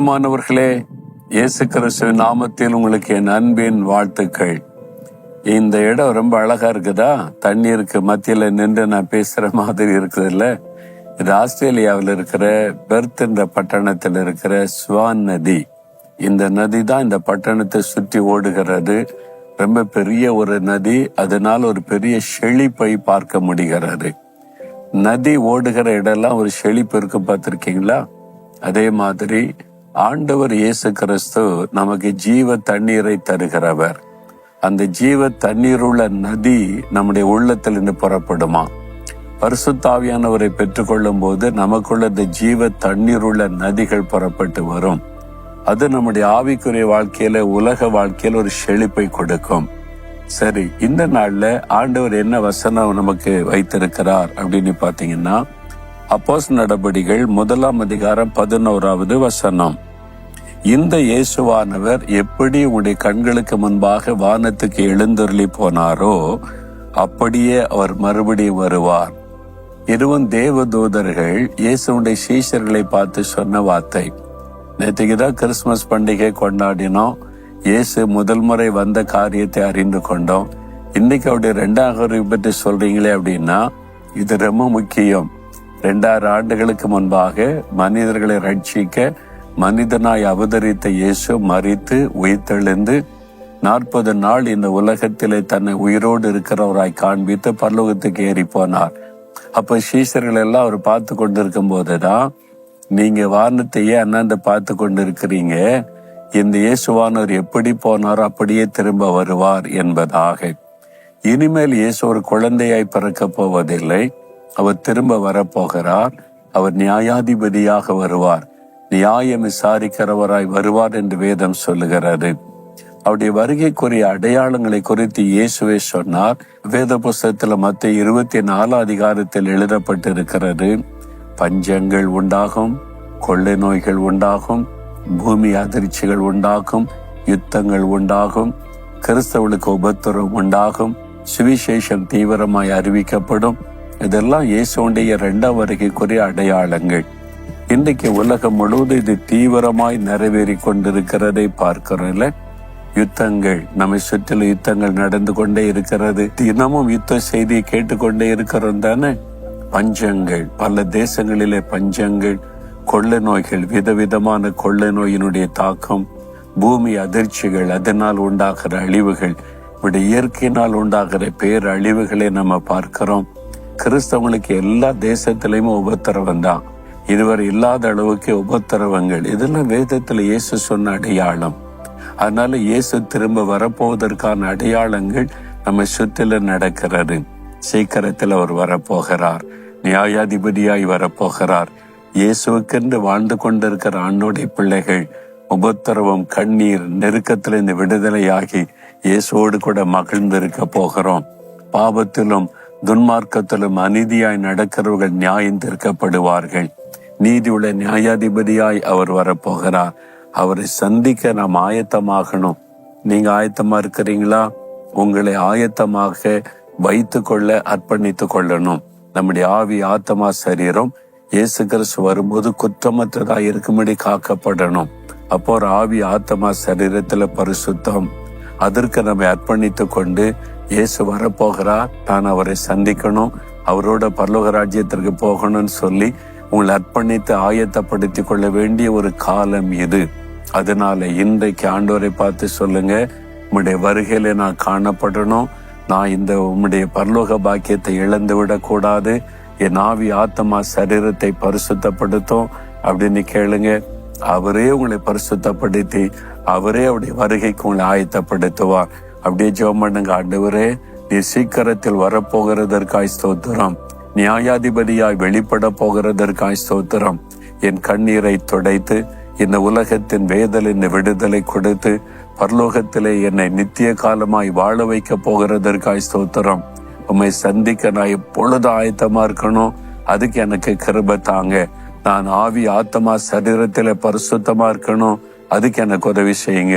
பிரியமானவர்களே இயேசு கிறிஸ்துவின் நாமத்தில் உங்களுக்கு என் அன்பின் வாழ்த்துக்கள். இந்த இடம் ரொம்ப அழகா இருக்குதா? தண்ணீருக்கு மத்தியில் நின்று நான் பேசுற மாதிரி இருக்குதுல்ல? இது ஆஸ்திரேலியாவில் இருக்கிற பெர்த் என்ற பட்டணத்தில் இருக்கிற ஸ்வான் நதி. இந்த நதி தான் இந்த பட்டணத்தை சுற்றி ஓடுகிறது. ரொம்ப பெரிய ஒரு நதி. அதனால் ஒரு பெரிய செழிப்பை பார்க்க முடிகிறது. நதி ஓடுகிற இடம்லாம் ஒரு செழிப்பு இருக்கு பார்த்துருக்கீங்களா? அதே மாதிரி ஆண்டவர் இயேசு கிறிஸ்து நமக்கு ஜீவ தண்ணீரை தருகிறவர். அந்த ஜீவ தண்ணீருள்ள நதி நம்முடைய உள்ளத்தில் இருந்து புறப்படுமா? பரிசுத்தாவியானவரை பெற்றுக்கொள்ளும் போது நமக்குள்ள இந்த ஜீவ தண்ணீருள்ள நதிகள் புறப்பட்டு வரும். அது நம்முடைய ஆவிக்குரிய வாழ்க்கையில உலக வாழ்க்கையில ஒரு செழிப்பை கொடுக்கும். சரி இந்த நாள்ல ஆண்டவர் என்ன வசனம் நமக்கு வைத்திருக்கிறார் அப்படின்னு பாத்தீங்கன்னா அப்போஸ் நடபடிகள் முதலாம் அதிகாரம் பதினோராவது வசனம். இந்த இயேசுவானவர் எப்படி உடைய கண்களுக்கு முன்பாக வானத்துக்கு எழுந்தருளி போனாரோ அப்படியே அவர் மறுபடியும் வருவார். இருவன் தேவ தூதர்கள் இயேசுடைய சீஷர்களை பார்த்து சொன்ன வார்த்தை. நேற்றுக்கு தான் கிறிஸ்துமஸ் பண்டிகை கொண்டாடினோம். இயேசு முதல் முறை வந்த காரியத்தை அறிந்து கொண்டோம். இன்னைக்கு அவருடைய ரெண்டாயிரம் பற்றி சொல்றீங்களே அப்படின்னா இது ரொம்ப முக்கியம். ரெண்டாயிரம் ஆண்டுகளுக்கு முன்பாக மனிதர்களை ரட்சிக்க மனிதனாய் அவதரித்த இயேசு மறித்து உயிர்த்தெழுந்து நாற்பது நாள் இந்த உலகத்திலே தன்னை உயிரோடு இருக்கிறவராய் காண்பித்து பரலோகத்துக்கு ஏறி போனார் அப்ப சீசர்கள் எல்லாம் அவர் பார்த்து கொண்டிருக்கும் போதுதான் நீங்க வானத்தையே அண்ணாந்து பார்த்து கொண்டு இருக்கிறீங்க இந்த இயேசுவானவர் எப்படி போனாரோ அப்படியே திரும்ப வருவார் என்பதாக. இனிமேல் இயேசு ஒரு குழந்தையாய் பிறக்க போவதில்லை. அவர் திரும்ப வரப்போகிறார். அவர் நியாயாதிபதியாக வருவார். நியாயம் விசாரிக்கிறவராய் வருவார் என்று வேதம் சொல்லுகிறது. அவருடைய வருகைக்குரிய அடையாளங்களை குறித்து இயேசுவே சொன்னார். வேத புஸ்தகத்துல மத்த இருபத்தி நாலு அதிகாரத்தில் எழுதப்பட்டிருக்கிறது. பஞ்சங்கள் உண்டாகும் கொள்ளை நோய்கள் உண்டாகும் பூமி அதிர்ச்சிகள் உண்டாகும் யுத்தங்கள் உண்டாகும் கிறிஸ்தவளுக்கு உபத்திரம் உண்டாகும் சுவிசேஷம் தீவிரமாய் அறிவிக்கப்படும் இதெல்லாம் இயேசுடைய இரண்டாம் வருகைக்குரிய அடையாளங்கள். இன்றைக்கு உலகம் முழுவதும் இது தீவிரமாய் நிறைவேறி கொண்டிருக்கிறதை பார்க்கிறோம்ல யுத்தங்கள் நம்மை சுற்றிலும் யுத்தங்கள் நடந்து கொண்டே இருக்கிறது. தினமும் யுத்த செய்தியை கேட்டுக்கொண்டே இருக்கிறோம் தானே? பஞ்சங்கள் பல தேசங்களிலே பஞ்சங்கள் கொள்ளை நோய்கள் விதவிதமான கொள்ளை நோயினுடைய தாக்கம் பூமி அதிர்ச்சிகள் அதனால் உண்டாகிற அழிவுகள் இப்படி இயற்கையினால் உண்டாகிற பேரழிவுகளை நம்ம பார்க்கிறோம். கிறிஸ்தவங்களுக்கு எல்லா தேசத்திலையும் உபத்திரவம் தான் இதுவரை இல்லாத அளவுக்கு உபத்திரவங்கள். இதெல்லாம் வேதத்துல இயேசு சொன்ன அடையாளம். அதனால இயேசு திரும்ப வரப்போவதற்கான அடையாளங்கள் நம்ம சுற்றில நடக்கிறது. சீக்கிரத்தில் அவர் வரப்போகிறார். நியாயாதிபதியாய் வரப்போகிறார். இயேசுக்கென்று வாழ்ந்து கொண்டிருக்கிற ஆண்டோடைய பிள்ளைகள் உபத்திரவம் கண்ணீர் நெருக்கத்திலிருந்து விடுதலையாகி இயேசுவோடு கூட மகிழ்ந்திருக்க போகிறோம். பாவத்திலும் துன்மார்க்கத்திலும் அநீதியாய் நடக்கிறவர்கள் நியாயம் தீர்க்கப்படுவார்கள். நீதியுள்ள நியாயாதிபதியாய் அவர் வரப்போகிறார். அவரை சந்திக்க நாம் ஆயத்தமாகணும். நீங்க ஆயத்தமா இருக்கிறீங்களா? உங்களை ஆயத்தமாக வைத்து கொள்ள அர்ப்பணித்து கொள்ளணும். நம்முடைய ஆவி ஆத்மா சரீரம் இயேசு கிறிஸ்து வரும்போது குற்றமற்றதா இருக்கும்படி காக்கப்படணும். அப்போ ஒரு ஆவி ஆத்மா சரீரத்துல பரிசுத்தம். அதற்கு நம்மை அர்ப்பணித்து கொண்டு இயேசு வரப்போகிறார். நான் அவரை சந்திக்கணும். அவரோட பரலோக ராஜ்யத்திற்கு போகணும்னு சொல்லி உங்களை அர்ப்பணித்து ஆயத்தப்படுத்திக் கொள்ள வேண்டிய ஒரு காலம் இது. அதனால இன்றைக்கு ஆண்டோரை பார்த்து சொல்லுங்க உம்முடைய வருகையில நான் காணப்படணும். நான் இந்த உம்முடைய பரலோக பாக்கியத்தை இழந்து விடக்கூடாது. என் ஆவி ஆத்மா சரீரத்தை பரிசுத்தப்படுத்தும் அப்படின்னு கேளுங்க. அவரே உங்களை பரிசுத்தப்படுத்தி அவரே அவருடைய வருகைக்கு உங்களை ஆயத்தப்படுத்துவார். அப்படியே ஜெபம் பண்ணுங்க ஆண்டவரே நீ சீக்கிரத்தில் வரப்போகிறதற்காய் ஸ்தோத்திரம். நியாயாதிபதியாய் வெளிப்பட போகிறதற்காய் ஸ்தோத்திரம். என் கண்ணீரை துடைத்து இந்த உலகத்தின் வேதலின் விடுதலை கொடுத்து பரலோகத்திலே என்னை நித்திய காலமாய் வாழ வைக்க போகிறதற்காய் ஸ்தோத்திரம். உம்மை சந்திக்க நான் எப்பொழுது ஆயத்தமா இருக்கணும் அதுக்கு எனக்கு கிருப தாங்க. நான் ஆவி ஆத்தமா சரீரத்தில பரிசுத்தமா இருக்கணும் அதுக்கு எனக்கு உதவி செய்யுங்க.